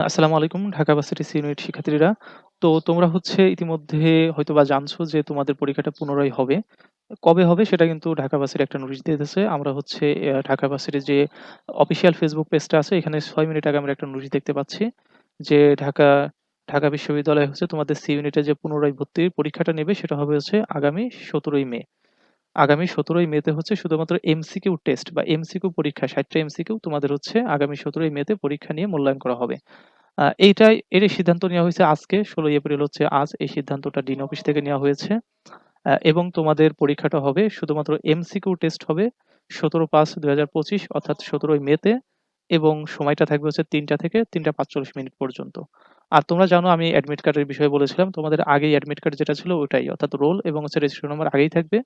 আসসালামু আলাইকুম, Dhaka varsity C unit শিক্ষার্থীরা। তো তোমরা হচ্ছে ইতিমধ্যে হয়তো বা জানছো যে তোমাদের পরীক্ষাটা পুনরায় হবে। কবে হবে সেটা কিন্তু ঢাকা ভার্সিটি একটা নোটিশ দিয়ে দিয়েছে। আমরা হচ্ছে ঢাকা ভার্সিটির যে অফিসিয়াল ফেসবুক পেজটা আছে, এখানে ছয় মিনিট আগে আমরা একটা নোটিশ দেখতে পাচ্ছি। যে ঢাকা ঢাকা বিশ্ববিদ্যালয় হচ্ছে তোমাদের সি ইউনিটে যে পুনরায় ভর্তির পরীক্ষাটা নেবে সেটা হবে হচ্ছে আগামী ১৭ই মে। আগামী ১৭ই মেতে হচ্ছে শুধুমাত্র এমসিকিউ টেস্ট বা এমসিকিউ পরীক্ষা ৬০ টা এমসিকিউ তোমাদের হচ্ছে আগামী ১৭ই মেতে পরীক্ষা নিয়ে মূল্যায়ন করা হবে। এইটাই এরই সিদ্ধান্ত নেওয়া হয়েছে আজকে ১৬ এপ্রিল হচ্ছে আজ, এই সিদ্ধান্তটা ডিন অফিস থেকে নেওয়া হয়েছে। এবং তোমাদের পরীক্ষাটা হবে শুধুমাত্র এমসিকিউ টেস্ট হবে ১৭/৫/২০২৫ অর্থাৎ ১৭ই মেতে, এবং সময়টা থাকবে হচ্ছে ৩টা থেকে ৩টা ৪৫ মিনিট পর্যন্ত। আর তোমরা জানো আমি অ্যাডমিট কার্ডের বিষয়ে বলেছিলাম। তোমাদের আগেই অ্যাডমিট কার্ড যেটা ছিল ওটাই। অর্থাৎ রোল এবং হচ্ছে রেজিস্ট্রেশন নাম্বার আগেই থাকবে।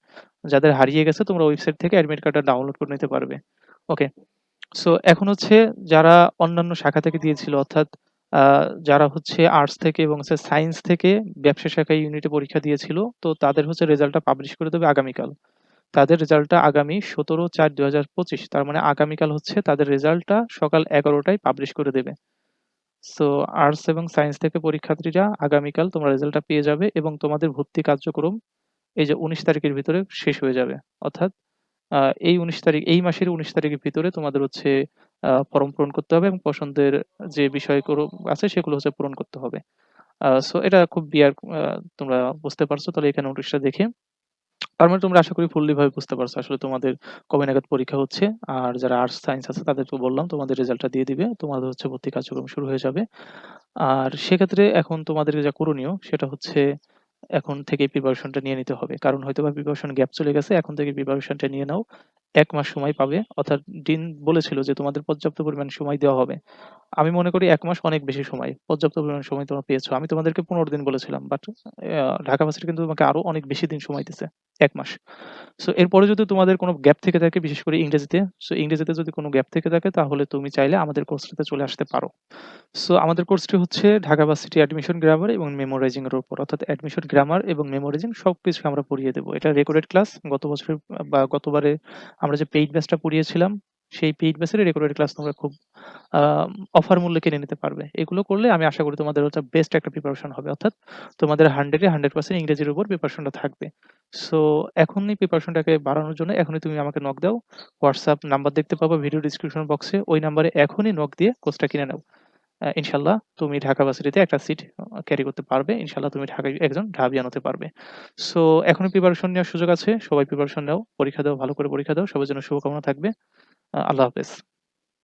যাদের হারিয়ে গেছে তোমরা ওয়েবসাইট থেকে অ্যাডমিট কার্ডটা ডাউনলোড করে নিতে পারবে। ওকে। সো এখন হচ্ছে যারা অন্যান্য শাখা থেকে দিয়েছিল অর্থাৎ যারা হচ্ছে আর্টস থেকে এবং হচ্ছে সায়েন্স থেকে ব্যবসা শাখায় ইউনিটে পরীক্ষা দিয়েছিল, তো তাদের হচ্ছে রেজাল্টটা পাবলিশ করে দেবে আগামীকাল। তাদের রেজাল্টটা আগামী ১৭/৪/২০২৫ তার মানে আগামীকাল হচ্ছে তাদের রেজাল্টটা সকাল এগারোটায় পাবলিশ করে দেবে। সো আর্টস এবং সায়েন্স থেকে পরীক্ষার্থীরা আগামীকাল তোমরা রেজাল্টটা পেয়ে যাবে এবং তোমাদের ভর্তি কার্যক্রম এই যে ১৯ তারিখের ভিতরে শেষ হয়ে যাবে। অর্থাৎ এই ১৯ তারিখ, এই মাসের ১৯ তারিখের ভিতরে তোমাদের হচ্ছে ফর্ম পূরণ করতে হবে এবং পছন্দের যে বিষয়গুলো আছে সেগুলো হচ্ছে পূরণ করতে হবে। সো এটা খুব বিয়ার তোমরা বুঝতে পারছ তাহলে এখানে নোটিশটা দেখে। তার মানে তোমরা আশা করি ফুললি ভাবে বুঝতে পারছ আসলে তোমাদের কবে নাগাদ পরীক্ষা হচ্ছে। আর যারা আর্টস সায়েন্স আছে তাদেরকে বললাম, তোমাদের রেজাল্টটা দিয়ে দিবে। তোমাদের হচ্ছে ভর্তি কার্যক্রম শুরু হয়ে যাবে। আর সেক্ষেত্রে এখন তোমাদের যা করণীয়, সেটা হচ্ছে এখন থেকেই প্রিপারেশনটা নিয়ে নিতে হবে। কারণ হয়তো বা প্রিপারেশন গ্যাপ চলে গেছে। এখন থেকে প্রিপারেশনটা নিয়ে নাও। এক মাস সময় পাবে। অর্থাৎ ডিন বলেছিল যে তোমাদের পর্যাপ্ত পরিমাণ সময় দেওয়া হবে। আমি মনে করি এক মাস অনেক বেশি সময়। পর্যাপ্ত পরিমাণ সময় তোমরা পেয়েছ। আমি তোমাদেরকে ১৫ দিন বলেছিলাম। বাট ঢাকা ভার্সিটি কিন্তু তোমাকে আরও অনেক বেশি দিন সময় দিছে। এক মাস। সো এরপরে যদি তোমাদের কোনো গ্যাপ থেকে থাকে বিশেষ করে ইংরেজিতে, সো ইংরেজিতে যদি কোনো গ্যাপ থেকে থাকে তাহলে তুমি চাইলে আমাদের কোর্সটিতে চলে আসতে পারো। সো আমাদের কোর্সটি হচ্ছে ঢাকা ভার্সিটি অ্যাডমিশন গ্রামার এবং মেমোরাইজিং এর উপর। অর্থাৎ অ্যাডমিশন গ্রামার এবং মেমোরাইজিং সবকিছু আমরা পড়িয়ে দেব। এটা রেকর্ডেড ক্লাস গত বছরের বা গতবারে আমরা যে পেইড ব্যাচটা পড়িয়েছিলাম সেই পেইড ব্যাচের রেকর্ডেড ক্লাস তোমরা খুব অফার মূল্যে কিনে নিতে পারবে। এগুলো করলে আমি আশা করি তোমাদের হচ্ছে বেস্ট একটা প্রিপারেশন হবে। অর্থাৎ তোমাদের 100 এ 100% ইংরেজির উপর প্রিপারেশনটা থাকবে। সো এখনই প্রিপারেশনটাকে বাড়ানোর জন্য এখনই তুমি আমাকে নক দাও। হোয়াটসঅ্যাপ নাম্বার দেখতে পাবা ভিডিও ডেসক্রিপশন বক্সে। ওই নাম্বারে এখনই নক দিয়ে কোর্সটা কিনে নাও। আ ইনশাআল্লাহ তুমি ঢাকা ভার্সিটিতে একটা সিট ক্যারি করতে পারবে। ইনশাআল্লাহ তুমি ঢাকায় একজন ঢাবিয়ান হতে পারবে। সো এখনই প্রিপারেশন নেওয়ার সুযোগ আছে। সবাই প্রিপারেশন নাও। পরীক্ষা দাও, ভালো করে পরীক্ষা দাও। সবার জন্য শুভকামনা থাকবে। আ আল্লাহ হাফেজ।